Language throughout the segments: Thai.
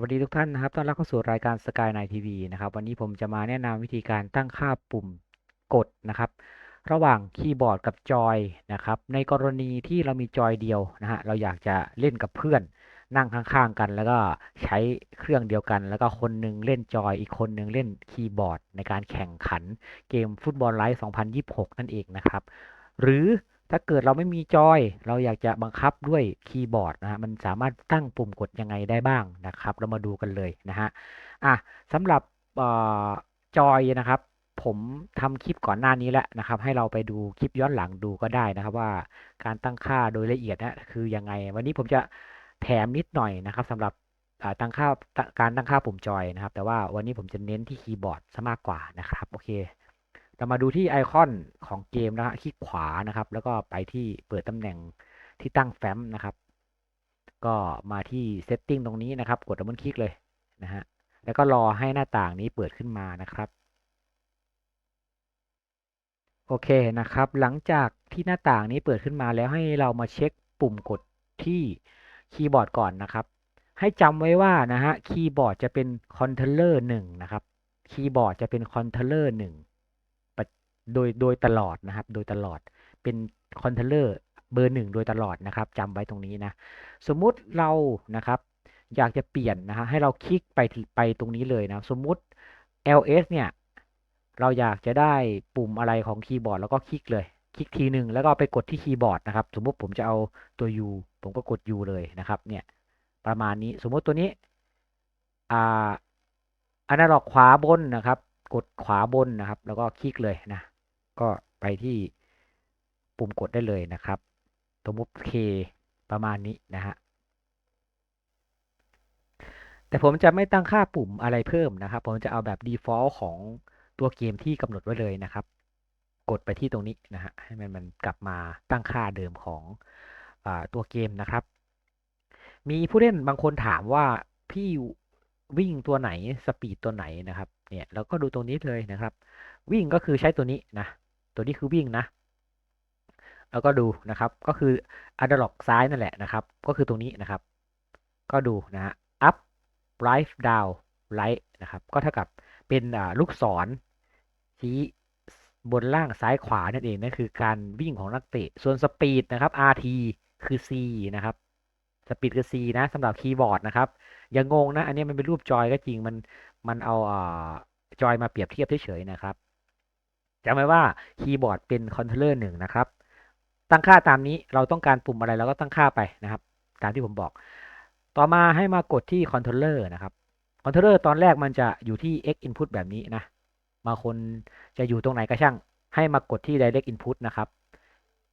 วัสดีทุกท่านนะครับ ต้อนรับเข้าสู่รายการ Sky Night TV นะครับ วันนี้ผมจะมาแนะนำวิธีการตั้งค่าปุ่มกดนะครับ ระหว่างคีย์บอร์ดกับจอยนะครับ ในกรณีที่เรามีจอยเดียวนะฮะ เราอยากจะเล่นกับเพื่อน นั่งข้างๆกัน แล้วก็ใช้เครื่องเดียวกัน แล้วก็คนหนึงเล่นจอย อีกคนหนึงเล่นคีย์บอร์ด ในการแข่งขันเกมฟุตบอลไลฟ์2026 นั่นเองนะครับ หรือ ถ้าเกิดเราไม่มีจอย เราอยากจะบังคับด้วยคีย์บอร์ดนะฮะมันสามารถตั้งปุ่มกดยังไงได้บ้างนะครับ เรามาดูกันเลยนะฮะอะสำหรับออจอยนะครับ ผมทำคลิปก่อนหน้านี้แล้วนะครับ ให้เราไปดูคลิปย้อนหลังดูก็ได้นะครับ ว่าการตั้งค่าโดยละเอียดนะคือยังไง วันนี้ผมจะแถมนิดหน่อยนะครับสำหรับตั้งค่าการตั้งค่าปุ่มจอยนะครับ แต่ว่าวันนี้ผมจะเน้นที่คีย์บอร์ดซะมากกว่านะครับ โอเค เรามาดูที่ไอคอนของเกมนะฮะคลิกขวานะครับ แล้วก็ไปที่เปิดตำแหน่งที่ตั้งแฟ้มนะครับ ก็มาที่ Setting ตรงนี้นะครับ กดดับเบิลคลิกเลยนะฮะแล้วก็รอให้หน้าต่างนี้เปิดขึ้นมานะครับโอเคนะครับ หลังจากที่หน้าต่างนี้เปิดขึ้นมาแล้วให้เรามาเช็คปุ่มกดที่คีย์บอร์ดก่อนนะครับ ให้จำไว้ว่านะฮะคีย์บอร์ดจะเป็นคอนโทรลเลอร์หนึ่งนะครับคีย์บอร์ดจะเป็นคอนโทรลเลอร์หนึ่ง โดยโดยตลอดนะครับ โดยตลอดเป็นคอนโทรลเลอร์เบอร์หนึ่งโดยตลอดนะครับจำไว้ตรงนี้นะ สมมุติเรานะครับ อยากจะเปลี่ยนนะฮะให้เราคลิกไปไปตรงนี้เลยนะ สมมุติ ls เนี่ย เราอยากจะได้ปุ่มอะไรของคีย์บอร์ดแล้วก็คลิกเลย คลิกทีหนึ่งแล้วก็ไปกดที่คีย์บอร์ดนะครับ สมมุติผมจะเอาตัว u ผมก็กด u เลยนะครับ เนี่ย ประมาณนี้สมมุติตัวนี้อ่าอนาล็อกขวาบนนะครับ กดขวาบนนะครับ แล้วก็คลิกเลยนะ ก็ไปที่ปุ่มกดได้เลยนะครับสมมุติ K ประมาณนี้นะฮะแต่ผมจะไม่ตั้งค่าปุ่มอะไรเพิ่มนะครับ ผมจะเอาแบบ default ของตัวเกมที่กำหนดไว้เลยนะครับ กดไปที่ตรงนี้นะฮะให้มันมันกลับมาตั้งค่าเดิมของอตัวเกมนะครับ มีผู้เล่นบางคนถามว่าพี่วิ่งตัวไหนสปีดตัวไหนนะครับเนี่ยเราก็ดูตรงนี้เลยนะครับ วิ่งก็คือใช้ตัวนี้นะ ตัวนี้คือวิ่งนะ แล้วก็ดูนะครับ ก็คืออะดล็อกซ้ายนั่นแหละนะครับ ก็คือตรงนี้นะครับ ก็ดูนะ up right down right นะครับ ก็เท่ากับเป็นลูกศรชี้บนล่างซ้ายขวานั่นเองนั่นคือการวิ่งของนักเตะ ส่วนสปีดนะครับ rt คือ c นะครับสปีดคือ c นะสำหรับคีย์บอร์ดนะครับ อย่างงงนะ อันนี้มันเป็นรูปจอยก็จริงมันมันเอาจอยมาเปรียบเทียบเฉยๆนะครับ จำไว้ว่าคีย์บอร์ดเป็นคอนโทรลเลอร์หนึ่งนะครับ ตั้งค่าตามนี้เราต้องการปุ่มอะไรเราก็ตั้งค่าไปนะครับ ตามที่ผมบอก ต่อมาให้มากดที่คอนโทรลเลอร์นะครับคอนโทรลเลอร์ตอนแรกมันจะอยู่ที่ x input แบบนี้นะบางคนจะอยู่ตรงไหนก็ช่าง ให้มากดที่ direct input นะครับ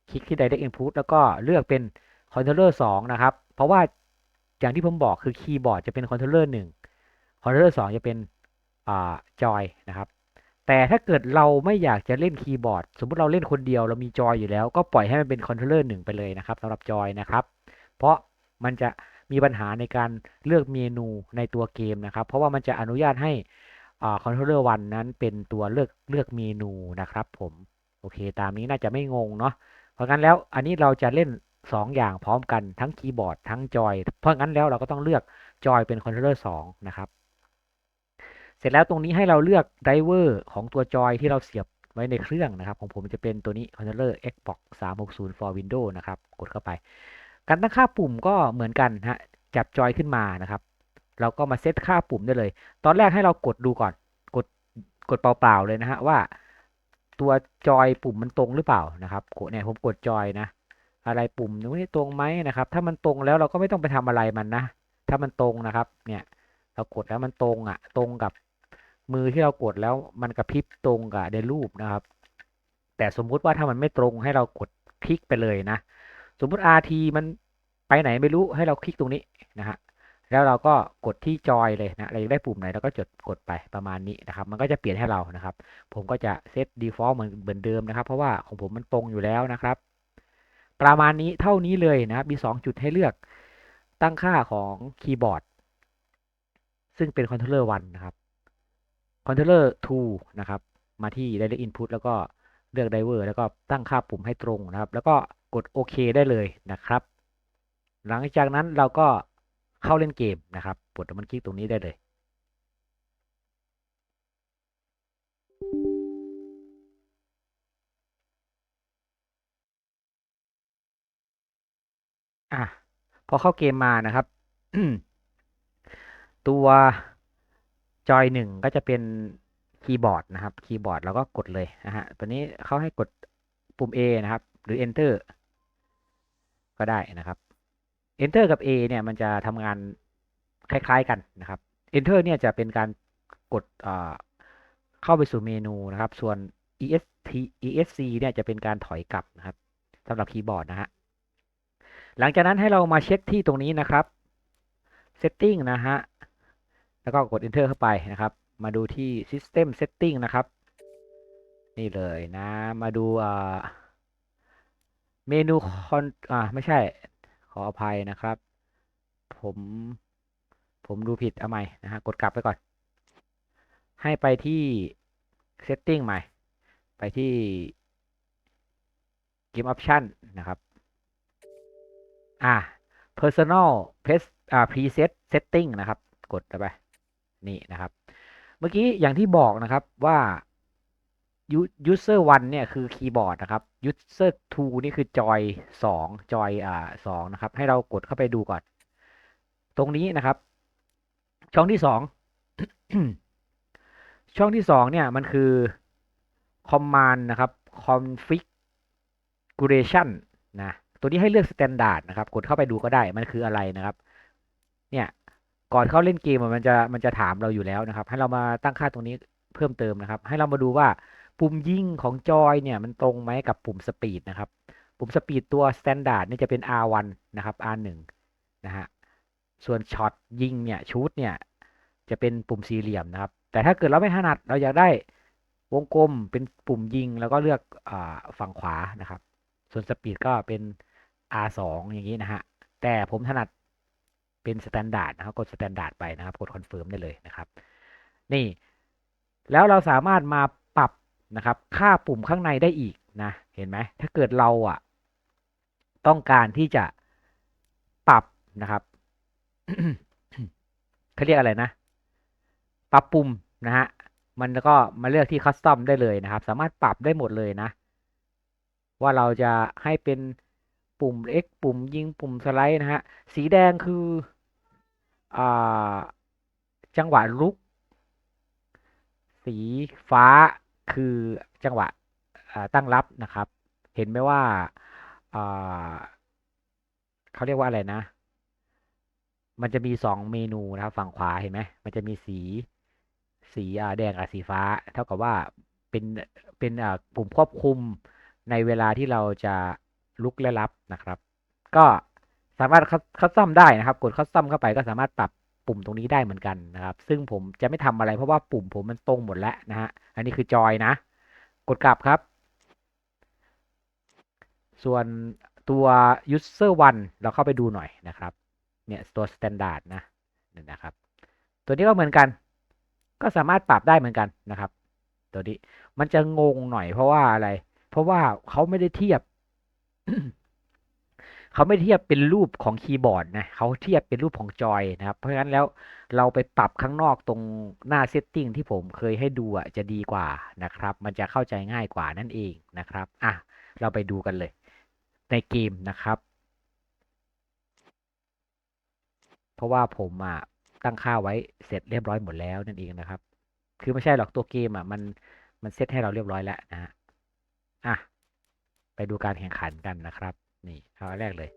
คลิกที่ direct input แล้วก็เลือกเป็นคอนโทรลเลอร์2นะครับ เพราะว่าอย่างที่ผมบอกคือคีย์บอร์ดจะเป็นคอนโทรลเลอร์1คอนโทรลเลอร์2จะเป็นอ่าจอยนะครับ แต่ถ้าเกิดเราไม่อยากจะเล่นคีย์บอร์ด สมมุติเราเล่นคนเดียวเรามีจอยอยู่แล้ว ก็ปล่อยให้มันเป็นคอนโทรลเลอร์1ไปเลยนะครับสำหรับจอยนะครับ เพราะมันจะมีปัญหาในการเลือกเมนูในตัวเกมนะครับ เพราะว่ามันจะอนุญาตให้คอนโทรลเลอร์วันนั้นเป็นตัวเลือกเลือกเมนูนะครับผมโอเค ตามนี้น่าจะไม่งงเนาะเพราะงั้นแล้วอันนี้เราจะเล่น 2 อย่างพร้อมกันทั้งคีย์บอร์ดทั้งจอย เพราะงั้นแล้วเราก็ต้องเลือกจอยเป็นคอนโทรลเลอร์2นะครับ สร็จแล้วตรงนี้ให้เราเลือกไดเวอร์ของตัวจอยที่เราเสียบไว้ในเครื่องนะครับ ของผมจะเป็นตัวนี้ controller Xbox 360 for Windows นะครับ กดเข้าไป การตั้งค่าปุ่มก็เหมือนกันฮะ จับจอยขึ้นมานะครับ เราก็มาเซตค่าปุ่มได้เลย ตอนแรกให้เรากดดูก่อน กด กดเปล่าๆเลยนะฮะว่า ตัวจอยปุ่มมันตรงหรือเปล่านะครับกดเนี่ยผมกดจอยนะ อะไรปุ่มนี้ตรงไหมนะครับ ถ้ามันตรงแล้วเราก็ไม่ต้องไปทำอะไรมันนะ ถ้ามันตรงนะครับ เนี่ย เรากดแล้วมันตรงอะ ตรงกับ มือที่เรากดแล้วมันกระพริบตรงกับในรูปนะครับ แต่สมมุติว่าถ้ามันไม่ตรงให้เรากดคลิกไปเลยนะ สมมุติ RT มันไปไหนไม่รู้ให้เราคลิกตรงนี้นะฮะแล้วเราก็กดที่จอยเลยนะเราอยได้ปุ่มไหนเราก็จดกดไปประมาณนี้นะครับ มันก็จะเปลี่ยนให้เรานะครับ ผมก็จะเซต default เหมือนเหมือนเดิมนะครับ เพราะว่าของผมมันตรงอยู่แล้วนะครับ ประมาณนี้เท่านี้เลยนะครับมี 2 จุดให้เลือกตั้งค่าของคีย์บอร์ดซึ่งเป็น controller 1นะครับ controller 2นะครับ มาที่ direct input แล้วก็เลือก driver แล้วก็ตั้งค่าปุ่มให้ตรงนะครับ แล้วก็กดโอเคได้เลยนะครับ หลังจากนั้นเราก็เข้าเล่นเกมนะครับกดดับเบิลคลิกตรงนี้ได้เลย อะพอเข้าเกมมานะครับ ตัว จอยหนึ่งก็จะเป็นคีย์บอร์ดนะครับ คีย์บอร์ดเราก็กดเลยนะฮะ ตัวนี้เขาให้กดปุ่ม A นะครับ หรือ Enter ก็ได้นะครับ Enter กับ A เนี่ยมันจะทำงานคล้าย ๆกันนะครับ Enter เนี่ยจะเป็นการกดเข้าไปสู่เมนูนะครับ ส่วน EST ESC เนี่ยจะเป็นการถอยกลับนะครับสำหรับคีย์บอร์ดนะฮะ หลังจากนั้นให้เรามาเช็คที่ตรงนี้นะครับ Setting นะฮะ แล้วก็กด Enter เข้าไปนะครับ มาดูที่ System Setting นะครับ นี่เลยนะ มาดูเมนูคอนอ่าไม่ใช่ขออภัยนะครับ ผมผมดูผิดเอาใหม่นะฮะกดกลับไปก่อน ให้ไปที่ Setting ใหม่ ไปที่ Game Option นะครับ อ่า personal pres อ่า preset setting นะครับ กดไป นี่นะครับ เมื่อกี้อย่างที่บอกนะครับว่า user 1เนี่ยคือคีย์บอร์ดนะครับ user 2นี่คือจอย2จอยอ่า2นะครับ ให้เรากดเข้าไปดูก่อน ตรงนี้นะครับ ช่องที่2ช่องที่2เนี่ยมันคือ command นะครับ configuration นะ ตัวนี้ให้เลือก standard นะครับ กดเข้าไปดูก็ได้ มันคืออะไรนะครับ เนี่ย ก่อนเข้าเล่นเกมมันจะมันจะถามเราอยู่แล้วนะครับ ให้เรามาตั้งค่าตรงนี้เพิ่มเติมนะครับ ให้เรามาดูว่าปุ่มยิงของจอยเนี่ยมันตรงไหมกับปุ่มสปีดนะครับ ปุ่มสปีดตัว standard นี่จะเป็น R1 นะครับ R1 นะฮะส่วนช็อตยิงเนี่ยชูดเนี่ยจะเป็นปุ่มสี่เหลี่ยมนะครับ แต่ถ้าเกิดเราไม่ถนัดเราอยากได้วงกลมเป็นปุ่มยิงแล้วก็เลือกอฝั่งขวานะครับ ส่วนสปีดก็เป็น R2 อย่างนี้นะฮะแต่ผมถนัด เป็นสแตนดาร์ดนะครับกดสแตนดาร์ดไปนะครับกดคอนเฟิร์มได้เลยนะครับ นี่แล้วเราสามารถมาปรับนะครับ ค่าปุ่มข้างในได้อีกนะ เห็นไหมถ้าเกิดเราอะ ต้องการที่จะปรับนะครับเขาเรียกอะไรนะ ปรับปุ่มนะฮะมันก็มาเลือกที่คัสตอมได้เลยนะครับ สามารถปรับได้หมดเลยนะ ว่าเราจะให้เป็นปุ่ม X ปุ่มยิงปุ่มสไลด์นะฮะ สีแดงคืออ จังหวะลุก สีฟ้าคือจังหวะตั้งรับนะครับ เห็นไหมว่าเขาเรียกว่าอะไรนะ มันจะมีสองเมนูนะครับฝั่งขวาเห็นไหมมันจะมีสีสีแดงกับสีฟ้า เท่ากับว่าเป็นเป็นปุ่มควบคุมในเวลาที่เราจะลุกและรับนะครับ ก็ สามารถคัสตอมได้นะครับ กดคัสตอมเข้าไปก็สามารถปรับปุ่มตรงนี้ได้เหมือนกันนะครับ ซึ่งผมจะไม่ทำอะไรเพราะว่าปุ่มผมมันตรงหมดแล้วนะฮะ อันนี้คือจอยนะ กดกลับครับ ส่วนตัว user 1เราเข้าไปดูหน่อยนะครับ เนี่ยตัว standard นะนี่นะครับ ตัวนี้ก็เหมือนกัน ก็สามารถปรับได้เหมือนกันนะครับ ตัวนี้มันจะงงหน่อยเพราะว่าอะไร เพราะว่าเขาไม่ได้เทียบ เขาไม่เทียบเป็นรูปของคีย์บอร์ดนะเขาเทียบเป็นรูปของจอยนะครับ เพราะฉะนั้นแล้วเราไปปรับข้างนอกตรงหน้าเซตติ้งที่ผมเคยให้ดูอะจะดีกว่านะครับ มันจะเข้าใจง่ายกว่านั่นเองนะครับอะเราไปดูกันเลย ในเกมนะครับ เพราะว่าผมอะตั้งค่าไว้เสร็จเรียบร้อยหมดแล้วนั่นเองนะครับ คือไม่ใช่หรอกตัวเกมอะมันมันเซตให้เราเรียบร้อยแล้วนะฮะอะไปดูการแข่งขันกันนะครับ นี่เอาแรกเลย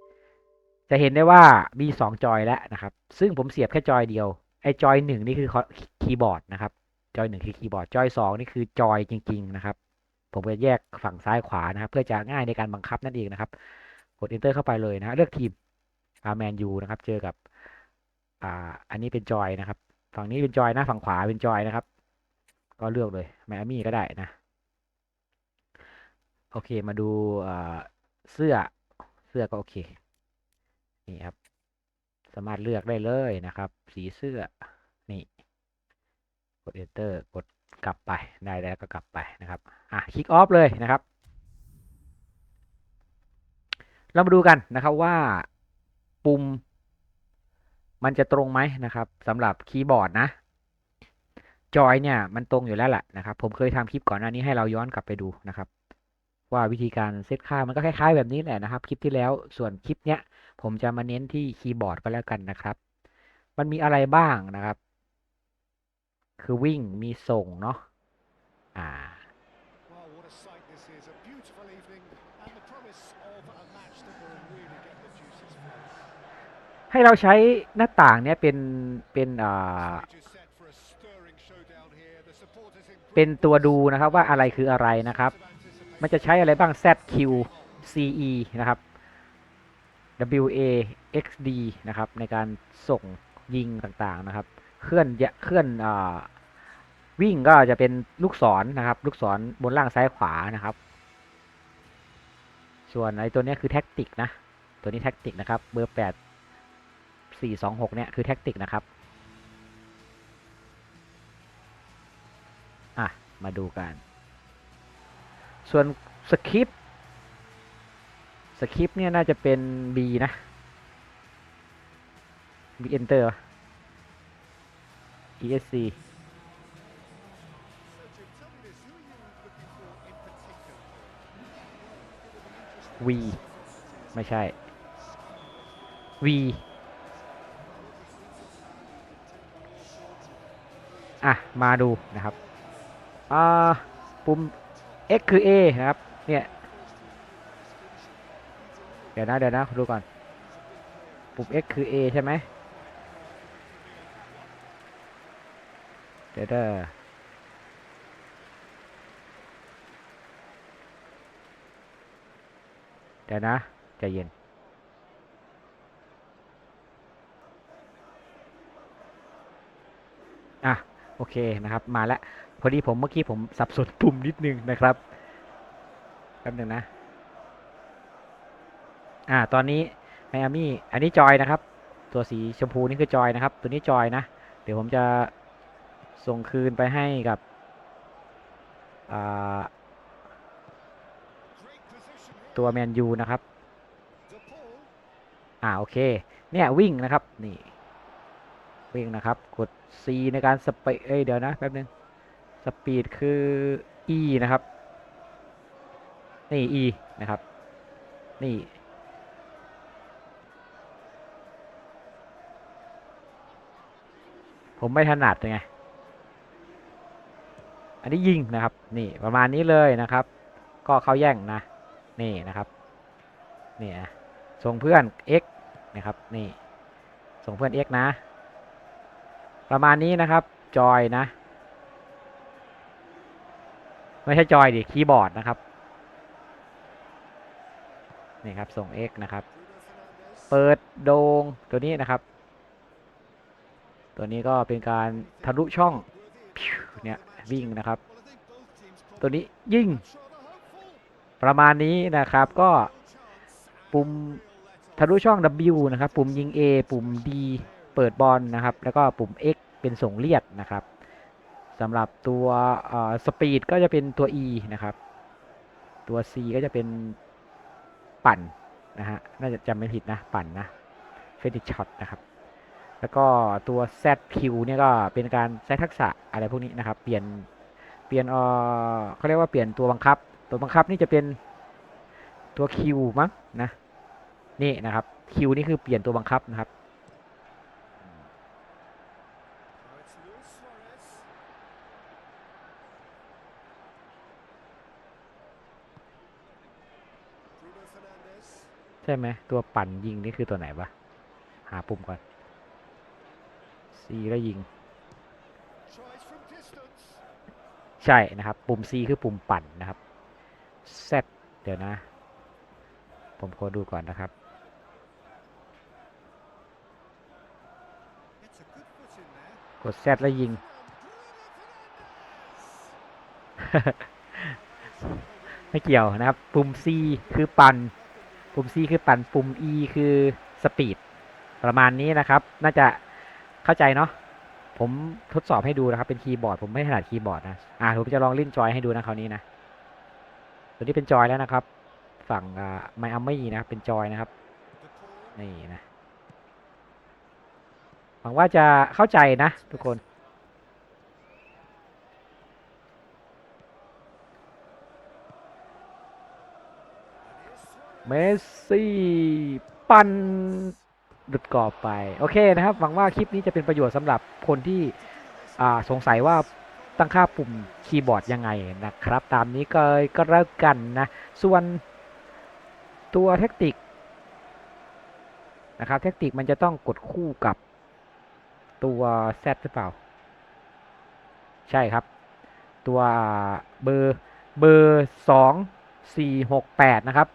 จะเห็นได้ว่ามีสองจอยแล้วนะครับ ซึ่งผมเสียบแค่จอยเดียว ไอ้จอยหนึ่งนี่คือคีย์บอร์ดนะครับ จอยหนึ่งคือคีย์บอร์ด จอยสองนี่คือจอยจริง ๆ นะครับ ผมจะแยกฝั่งซ้ายขวานะครับ เพื่อจะง่ายในการบังคับนั่นเองนะครับ กด enter เข้าไปเลยนะเลือกทีมอาร์แมนยูนะครับ เจอกับ อ่า อันนี้เป็นจอยนะครับ ฝั่งนี้เป็นจอยนะ ฝั่งขวาเป็นจอยนะครับ ก็เลือกเลยแมอามี่ก็ได้นะ โอเค มาดูเสื้อ สื้อก็โอเค นี่ครับ สามารถเลือกได้เลยนะครับ สีเสื้อ นี่ กด enter กดกลับไป ได้แล้วก็กลับไปนะครับ อะ คลิกออฟเลยนะครับ เรามาดูกันนะครับว่าปุ่ม มันจะตรงไหมนะครับสำหรับคีย์บอร์ดนะจอยเนี่ยมันตรงอยู่แล้วแหละนะครับ ผมเคยทำคลิปก่อนหน้านี้ให้เราย้อนกลับไปดูนะครับ ว่าวิธีการเซตค่ามันก็คล้าย ๆ แบบนี้แหละนะครับ คลิปที่แล้วส่วนคลิปเนี้ยผมจะมาเน้นที่คีย์บอร์ดก็แล้วกันนะครับ มันมีอะไรบ้างนะครับ คือวิ่งมีส่งเนาะอ่า Well, what a sight this is. A beautiful evening and the promise of a match that will really get the juices flowing. ให้เราใช้หน้าต่างเนี้ยเป็นเป็นอ่า Stage is set for a stirring showdown here. The supporters in เป็นตัวดูนะครับว่าอะไรคืออะไรนะครับ มันจะใช้อะไรบ้าง ZQ CE นะครับ WA XD นะครับ ในการส่งยิงต่างๆนะครับ เคลื่อนเคลื่อนอวิ่งก็จะเป็นลูกศรนะครับ ลูกศรบนล่างซ้ายขวานะครับ ส่วนไอ้ตัวนี้คือแท็กติกนะ ตัวนี้แท็กติกนะครับ เบอร์แปดสี่สองหกเนี่ยคือแท็กติกนะครับ อะ มาดูกัน ส่วนสคริปต์สคริปต์เนี่ยน่าจะเป็น B นะ B Enter ESC วีไม่ใช่วีอะ มาดูนะครับ อ่า ปุ่ม X คือ A นะครับ เนี่ย เดี๋ยวนะเดี๋ยวนะดูก่อน ปุ่ม X คือ A ใช่ไหมเดี๋ยวเด้อเดี๋ยวนะ ใจเย็น อะ โอเคนะครับ มาแล้ว พอดีผมเมื่อกี้ผมสับสนปุ่มนิดนึงนะครับแป๊บหนึ่งนะ อ่า ตอนนี้ไมอามี่ อันนี้จอยนะครับ ตัวสีชมพูนี่คือจอยนะครับ ตัวนี้จอยนะ เดี๋ยวผมจะส่งคืนไปให้กับอ่าตัวแมนยูนะครับ อ่า โอเค เนี่ยวิ่งนะครับ นี่ วิ่งนะครับ กด C ในการสปีดเอ้ย เดี๋ยวนะ แป๊บนึง สปีดคือ E นะครับ นี่ E นะครับ นี่ ผมไม่ถนัดไง อันนี้ยิงนะครับ นี่ประมาณนี้เลยนะครับ ก็เข้าแย่งนะ นี่นะครับนี่นะส่งเพื่อน x นะครับ นี่ ส่งเพื่อน x นะ ประมาณนี้นะครับ จอยนะ ไม่ใช่จอยดิคีย์บอร์ดนะครับนี่ครับส่ง x นะครับ เปิดโดงตัวนี้นะครับ ตัวนี้ก็เป็นการทะลุช่องเนี่ยวิ่งนะครับ ตัวนี้ยิงประมาณนี้นะครับก็ปุ่มทะลุช่อง W นะครับ ปุ่มยิง A ปุ่ม D เปิดบอลนะครับ แล้วก็ปุ่ม X เป็นส่งเลียดนะครับ สำหรับตัวสปีดก็จะเป็นตัว E นะครับ ตัว C ก็จะเป็นปั่นนะฮะ น่าจะจำไม่ผิดนะ ปั่นนะเฟติช็อตนะครับ แล้วก็ตัว ZQ เนี่ยก็เป็นการใช้ทักษะอะไรพวกนี้นะครับ เปลี่ยน เปลี่ยนเออเขาเรียกว่าเปลี่ยนตัวบังคับ ตัวบังคับนี่จะเป็นตัว Q มั้งนะ นี่นะครับ Q นี่คือเปลี่ยนตัวบังคับนะครับ ใช่ไหมตัวปั่นยิงนี่คือตัวไหนวะหาปุ่มก่อน C แล้วยิง Tries from distance. ใช่นะครับ ปุ่ม C คือปุ่มปั่นนะครับ Z เดี๋ยวนะ ผมขอดูก่อนนะครับ Gets a good foot in there. กด Z แล้วยิง Bruno Fernandes. ไม่เกี่ยวนะครับ ปุ่ม C คือปั่นปุ่ม C คือปั่นปุ่ม E คือสปีด ประมาณนี้นะครับ น่าจะเข้าใจเนาะ ผมทดสอบให้ดูนะครับ เป็นคีย์บอร์ด ผมไม่ถนัดคีย์บอร์ดนะ อ่าผมจะลองเล่นจอยให้ดูนะคราวนี้นะ ตัวนี้เป็นจอยแล้วนะครับ ฝั่งไมอามี่นะครับ เป็นจอยนะครับ นี่นะ หวังว่าจะเข้าใจนะทุกคน เมสซี่ปันหลุดกรอบไป โอเคนะครับ หวังว่าคลิปนี้จะเป็นประโยชน์สำหรับคนที่สงสัยว่าตั้งค่าปุ่มคีย์บอร์ดยังไงนะครับ ตามนี้ก็ก็แล้วกันนะ ส่วนตัวเทคนิคนะครับเทคนิคมันจะต้องกดคู่กับตัว Z หรือเปล่า ใช่ครับ ตัวเบอร์เบอร์สองสี่หกแปดนะครับ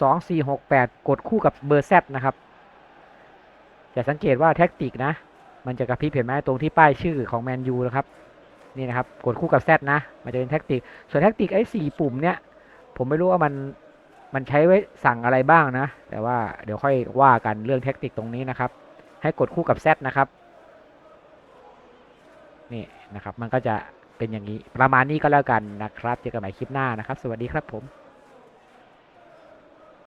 สองสี่หกแปดกดคู่กับเบอร์ Z นะครับจะสังเกตว่าแท็กติกนะ มันจะกระพริบเห็นไหมตรงที่ป้ายชื่อของแมนยูนะครับนี่นะครับกดคู่กับ Z นะ มันจะเป็นแท็กติก ส่วนแท็กติกไอ้สี่ปุ่มเนี้ยผมไม่รู้ว่ามันมันใช้ไว้สั่งอะไรบ้างนะ แต่ว่าเดี๋ยวค่อยว่ากันเรื่องแท็กติกตรงนี้นะครับ ให้กดคู่กับ Z นะครับนี่นะครับ มันก็จะเป็นอย่างนี้ ประมาณนี้ก็แล้วกันนะครับ เจอกันใหม่คลิปหน้านะครับ สวัสดีครับผม